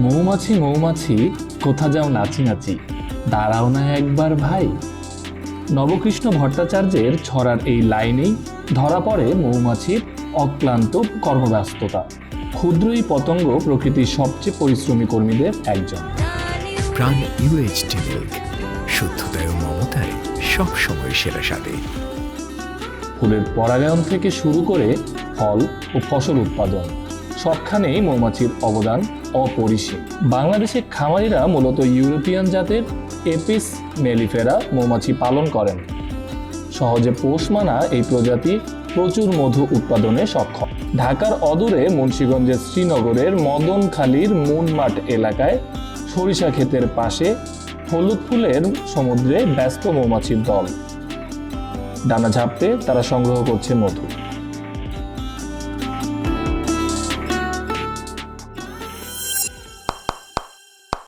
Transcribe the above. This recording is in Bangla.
মৌমাছি মৌমাছি কোথা যাও নাচি নাচি। দাঁড়াও না একবার ভাই। নবকৃষ্ণ ভট্টাচার্যের ছড়ার এই লাইনেই ধরা পড়ে মৌমাছির অক্লান্ত কর্মব্যস্ততা। ক্ষুদ্রই পতঙ্গ প্রকৃতির সবচেয়ে পরিশ্রমী কর্মীদের একজন। প্রাণ ইউএইচটি মিল্ক শুদ্ধতায় ও মমতায় সবসময় সেরা স্বাদে। ফুলের পরাগায়ন থেকে শুরু করে ফল ও ফসল উৎপাদন। সবখানেই মৌমাছির অবদান অপরিসীম। বাংলাদেশের খামারিরা মূলত ইউরোপিয়ান জাতের এপিস মেলিফেরা মৌমাছি পালন করেন। সহজে পোষ মানা এই প্রজাতি প্রচুর মধু উৎপাদনে সক্ষম। ঢাকার অদূরে মুন্সীগঞ্জের শ্রীনগরের মদনখালীর মুনমাঠ এলাকায় সরিষা ক্ষেতের পাশে হলুদ ফুলের সমুদ্রে ব্যস্ত মৌমাছির দল। ডানা ঝাপতে তারা সংগ্রহ করছে মধু।